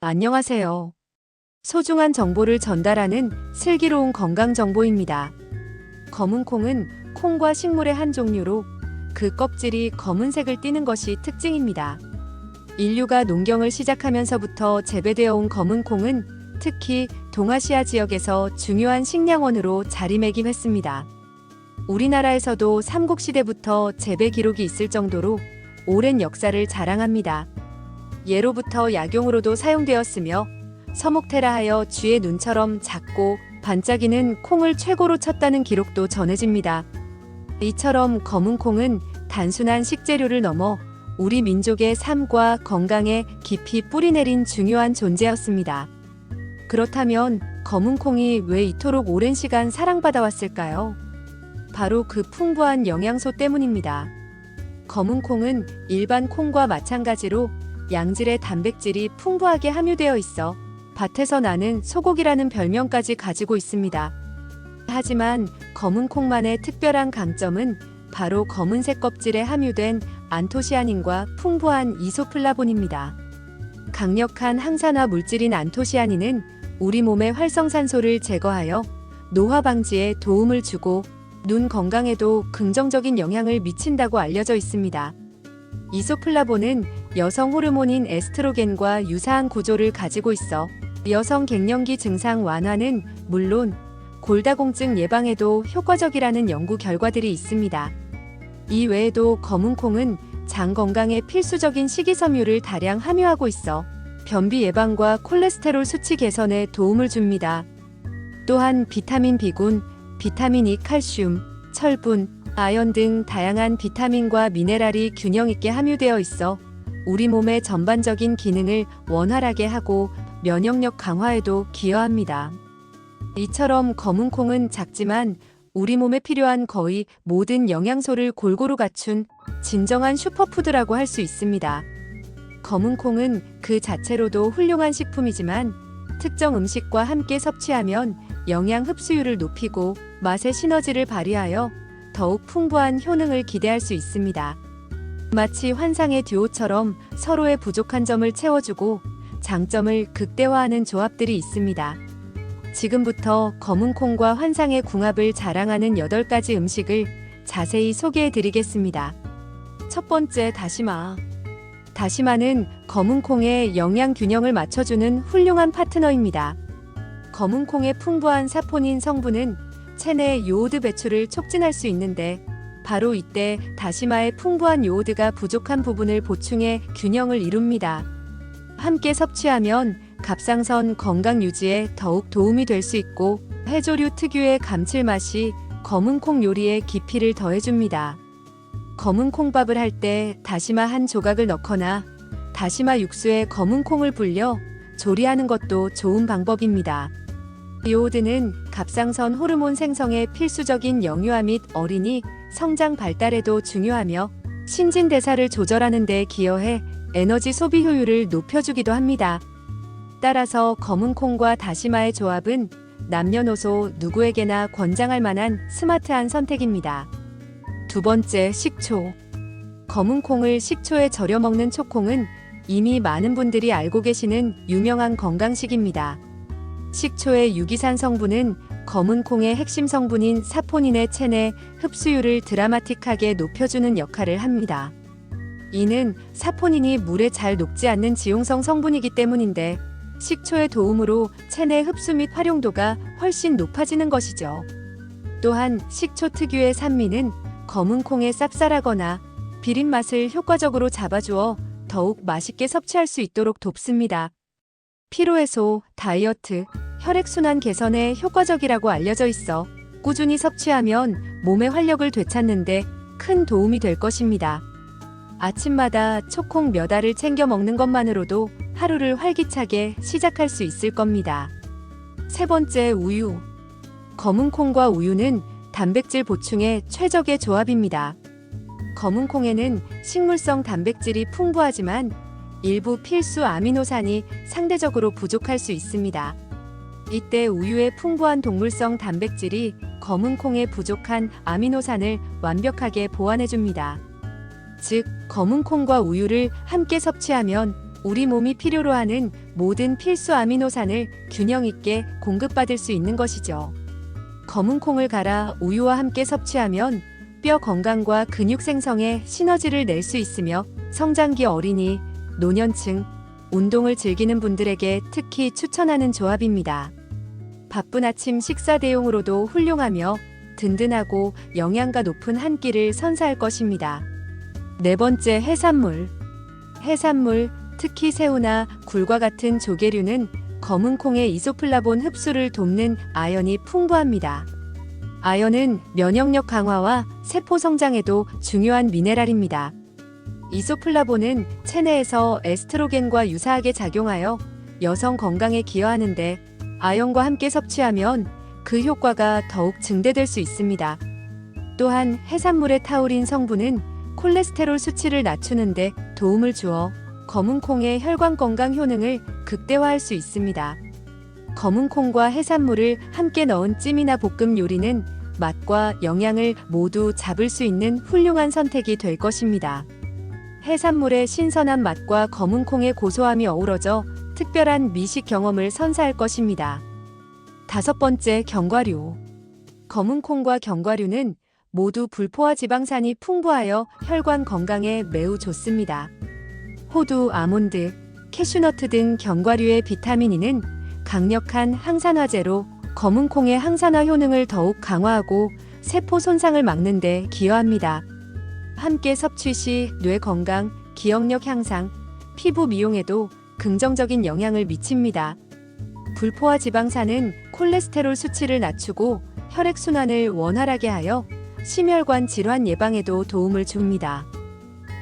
안녕하세요. 소중한 정보를 전달하는 슬기로운 건강 정보입니다. 검은 콩은 콩과 식물의 한 종류로 그 껍질이 검은색을 띠는 것이 특징입니다. 인류가 농경을 시작하면서부터 재배되어 온 검은 콩은 특히 동아시아 지역에서 중요한 식량원으로 자리매김했습니다. 우리나라에서도 삼국시대부터 재배 기록이 있을 정도로 오랜 역사를 자랑합니다. 예로부터 약용으로도 사용되었으며 서목태라 하여 쥐의 눈처럼 작고 반짝이는 콩을 최고로 쳤다는 기록도 전해집니다. 이처럼 검은 콩은 단순한 식재료를 넘어 우리 민족의 삶과 건강에 깊이 뿌리내린 중요한 존재였습니다. 그렇다면 검은 콩이 왜 이토록 오랜 시간 사랑받아 왔을까요? 바로 그 풍부한 영양소 때문입니다. 검은 콩은 일반 콩과 마찬가지로 양질의 단백질이 풍부하게 함유되어 있어 밭에서 나는 소고기라는 별명까지 가지고 있습니다. 하지만 검은 콩만의 특별한 강점은 바로 검은색 껍질에 함유된 안토시아닌과 풍부한 이소플라본입니다. 강력한 항산화 물질인 안토시아닌은 우리 몸의 활성산소를 제거하여 노화 방지에 도움을 주고 눈 건강에도 긍정적인 영향을 미친다고 알려져 있습니다. 이소플라본은 여성 호르몬인 에스트로겐과 유사한 구조를 가지고 있어 여성 갱년기 증상 완화는 물론 골다공증 예방에도 효과적이라는 연구 결과들이 있습니다. 이 외에도 검은 콩은 장 건강에 필수적인 식이섬유를 다량 함유하고 있어 변비 예방과 콜레스테롤 수치 개선에 도움을 줍니다. 또한 비타민 B군, 비타민 E, 칼슘, 철분, 아연 등 다양한 비타민과 미네랄이 균형 있게 함유되어 있어 우리 몸의 전반적인 기능을 원활하게 하고 면역력 강화에도 기여합니다. 이처럼 검은 콩은 작지만 우리 몸에 필요한 거의 모든 영양소를 골고루 갖춘 진정한 슈퍼푸드라고 할 수 있습니다. 검은 콩은 그 자체로도 훌륭한 식품이지만 특정 음식과 함께 섭취하면 영양 흡수율을 높이고 맛의 시너지를 발휘하여 더욱 풍부한 효능을 기대할 수 있습니다. 마치 환상의 듀오처럼 서로의 부족한 점을 채워주고 장점을 극대화하는 조합들이 있습니다. 지금부터 검은 콩과 환상의 궁합을 자랑하는 8가지 음식을 자세히 소개해 드리겠습니다. 첫 번째, 다시마. 다시마는 검은 콩의 영양 균형을 맞춰주는 훌륭한 파트너입니다. 검은 콩의 풍부한 사포닌 성분은 체내 요오드 배출을 촉진할 수 있는데 바로 이때 다시마의 풍부한 요오드가 부족한 부분을 보충해 균형을 이룹니다. 함께 섭취하면 갑상선 건강 유지에 더욱 도움이 될 수 있고 해조류 특유의 감칠맛이 검은 콩 요리에 깊이를 더해줍니다. 검은 콩밥을 할 때 다시마 한 조각을 넣거나 다시마 육수에 검은 콩을 불려 조리하는 것도 좋은 방법입니다. 요오드는 갑상선 호르몬 생성에 필수적인 영유아 및 어린이 성장 발달에도 중요하며 신진대사를 조절하는 데 기여해 에너지 소비 효율을 높여주기도 합니다. 따라서 검은 콩과 다시마의 조합은 남녀노소 누구에게나 권장할 만한 스마트한 선택입니다. 두 번째, 식초. 검은 콩을 식초에 절여 먹는 초콩은 이미 많은 분들이 알고 계시는 유명한 건강식입니다. 식초의 유기산 성분은 검은 콩의 핵심 성분인 사포닌의 체내 흡수율을 드라마틱하게 높여주는 역할을 합니다. 이는 사포닌이 물에 잘 녹지 않는 지용성 성분이기 때문인데 식초의 도움으로 체내 흡수 및 활용도가 훨씬 높아지는 것이죠. 또한 식초 특유의 산미는 검은 콩의 쌉쌀하거나 비린 맛을 효과적으로 잡아주어 더욱 맛있게 섭취할 수 있도록 돕습니다. 피로해소, 다이어트, 혈액순환 개선에 효과적이라고 알려져 있어 꾸준히 섭취하면 몸의 활력을 되찾는데 큰 도움이 될 것입니다. 아침마다 초콩 몇 알을 챙겨 먹는 것만으로도 하루를 활기차게 시작할 수 있을 겁니다. 세 번째, 우유. 검은 콩과 우유는 단백질 보충에 최적의 조합입니다. 검은 콩에는 식물성 단백질이 풍부하지만 일부 필수 아미노산이 상대적으로 부족할 수 있습니다. 이때 우유의 풍부한 동물성 단백질이 검은 콩의 부족한 아미노산을 완벽하게 보완해줍니다. 즉, 검은 콩과 우유를 함께 섭취하면 우리 몸이 필요로 하는 모든 필수 아미노산을 균형 있게 공급받을 수 있는 것이죠. 검은 콩을 갈아 우유와 함께 섭취하면 뼈 건강과 근육 생성에 시너지를 낼 수 있으며 성장기 어린이, 노년층, 운동을 즐기는 분들에게 특히 추천하는 조합입니다. 바쁜 아침 식사 대용으로도 훌륭하며 든든하고 영양가 높은 한 끼를 선사할 것입니다. 네 번째 해산물. 해산물, 특히 새우나 굴과 같은 조개류는 검은 콩의 이소플라본 흡수를 돕는 아연이 풍부합니다. 아연은 면역력 강화와 세포 성장에도 중요한 미네랄입니다. 이소플라본은 체내에서 에스트로겐과 유사하게 작용하여 여성 건강에 기여하는데 아연과 함께 섭취하면 그 효과가 더욱 증대될 수 있습니다. 또한 해산물의 타우린 성분은 콜레스테롤 수치를 낮추는데 도움을 주어 검은 콩의 혈관 건강 효능을 극대화할 수 있습니다. 검은 콩과 해산물을 함께 넣은 찜이나 볶음 요리는 맛과 영양을 모두 잡을 수 있는 훌륭한 선택이 될 것입니다. 해산물의 신선한 맛과 검은 콩의 고소함이 어우러져 특별한 미식 경험을 선사할 것입니다. 다섯 번째 견과류. 검은 콩과 견과류는 모두 불포화 지방산이 풍부하여 혈관 건강에 매우 좋습니다. 호두, 아몬드, 캐슈너트 등 견과류의 비타민 E는 강력한 항산화제로 검은 콩의 항산화 효능을 더욱 강화하고 세포 손상을 막는 데 기여합니다. 함께 섭취 시 뇌 건강, 기억력 향상, 피부 미용에도 긍정적인 영향을 미칩니다. 불포화 지방산은 콜레스테롤 수치를 낮추고 혈액순환을 원활하게 하여 심혈관 질환 예방에도 도움을 줍니다.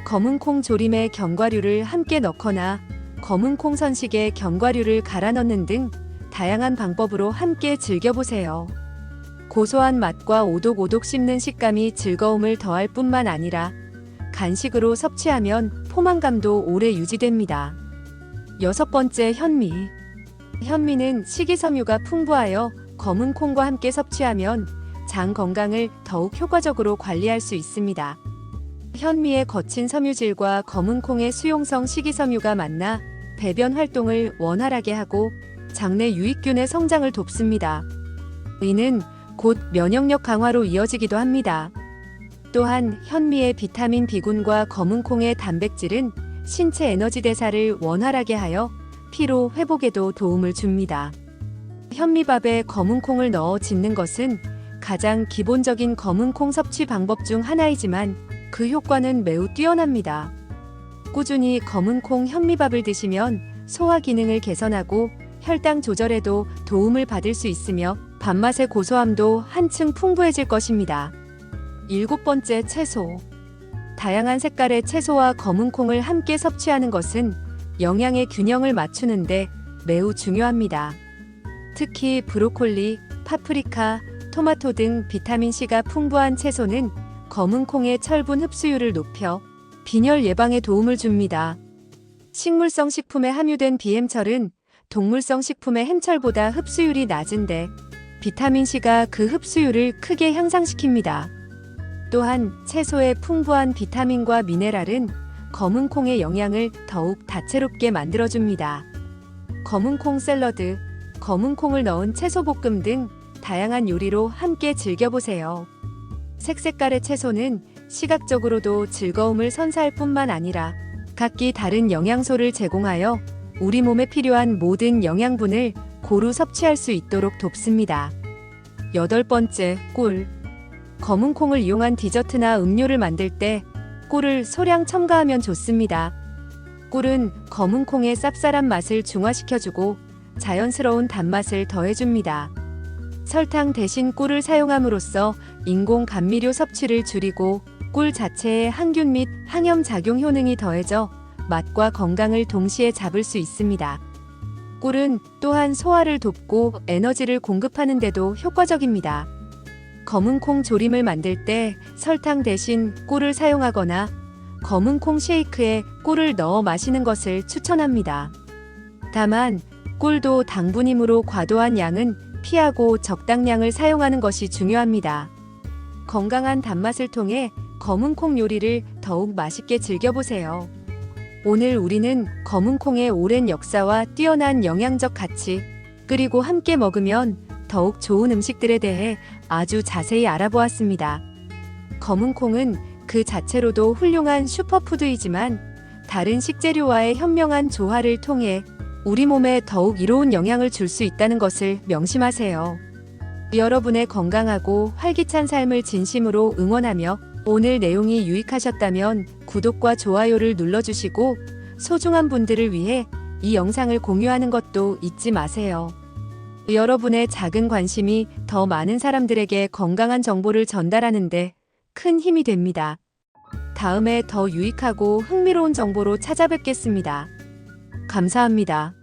검은 콩 조림에 견과류를 함께 넣거나 검은 콩 선식에 견과류를 갈아 넣는 등 다양한 방법으로 함께 즐겨보세요. 고소한 맛과 오독오독 씹는 식감이 즐거움을 더할 뿐만 아니라 간식으로 섭취하면 포만감도 오래 유지됩니다. 여섯 번째 현미. 현미는 식이섬유가 풍부하여 검은 콩과 함께 섭취하면 장 건강을 더욱 효과적으로 관리할 수 있습니다. 현미의 거친 섬유질과 검은 콩의 수용성 식이섬유가 만나 배변 활동을 원활하게 하고 장내 유익균의 성장을 돕습니다. 이는 곧 면역력 강화로 이어지기도 합니다. 또한 현미의 비타민 B군과 검은 콩의 단백질은 신체 에너지 대사를 원활하게 하여 피로 회복에도 도움을 줍니다. 현미밥에 검은 콩을 넣어 짓는 것은 가장 기본적인 검은 콩 섭취 방법 중 하나이지만 그 효과는 매우 뛰어납니다. 꾸준히 검은 콩 현미밥을 드시면 소화 기능을 개선하고 혈당 조절에도 도움을 받을 수 있으며 밥맛의 고소함도 한층 풍부해질 것입니다. 일곱 번째 채소. 다양한 색깔의 채소와 검은 콩을 함께 섭취하는 것은 영양의 균형을 맞추는데 매우 중요합니다. 특히 브로콜리, 파프리카, 토마토 등 비타민C가 풍부한 채소는 검은 콩의 철분 흡수율을 높여 빈혈 예방에 도움을 줍니다. 식물성 식품에 함유된 비햄철은 동물성 식품의 햄철보다 흡수율이 낮은데 비타민C가 그 흡수율을 크게 향상시킵니다. 또한 채소의 풍부한 비타민과 미네랄은 검은 콩의 영양을 더욱 다채롭게 만들어줍니다. 검은 콩 샐러드, 검은 콩을 넣은 채소 볶음 등 다양한 요리로 함께 즐겨보세요. 색색깔의 채소는 시각적으로도 즐거움을 선사할 뿐만 아니라 각기 다른 영양소를 제공하여 우리 몸에 필요한 모든 영양분을 고루 섭취할 수 있도록 돕습니다. 여덟 번째, 꿀. 검은 콩을 이용한 디저트나 음료를 만들 때 꿀을 소량 첨가하면 좋습니다. 꿀은 검은 콩의 쌉쌀한 맛을 중화시켜주고 자연스러운 단맛을 더해줍니다. 설탕 대신 꿀을 사용함으로써 인공 감미료 섭취를 줄이고 꿀 자체의 항균 및 항염 작용 효능이 더해져 맛과 건강을 동시에 잡을 수 있습니다. 꿀은 또한 소화를 돕고 에너지를 공급하는 데도 효과적입니다. 검은 콩 조림을 만들 때 설탕 대신 꿀을 사용하거나 검은 콩 쉐이크에 꿀을 넣어 마시는 것을 추천합니다. 다만 꿀도 당분이므로 과도한 양은 피하고 적당량을 사용하는 것이 중요합니다. 건강한 단맛을 통해 검은 콩 요리를 더욱 맛있게 즐겨보세요. 오늘 우리는 검은 콩의 오랜 역사와 뛰어난 영양적 가치, 그리고 함께 먹으면 더욱 좋은 음식들에 대해 아주 자세히 알아보았습니다. 검은 콩은 그 자체로도 훌륭한 슈퍼푸드이지만 다른 식재료와의 현명한 조화를 통해 우리 몸에 더욱 이로운 영향을 줄 수 있다는 것을 명심하세요. 여러분의 건강하고 활기찬 삶을 진심으로 응원하며 오늘 내용이 유익하셨다면 구독과 좋아요를 눌러주시고 소중한 분들을 위해 이 영상을 공유하는 것도 잊지 마세요. 여러분의 작은 관심이 더 많은 사람들에게 건강한 정보를 전달하는데 큰 힘이 됩니다. 다음에 더 유익하고 흥미로운 정보로 찾아뵙겠습니다. 감사합니다.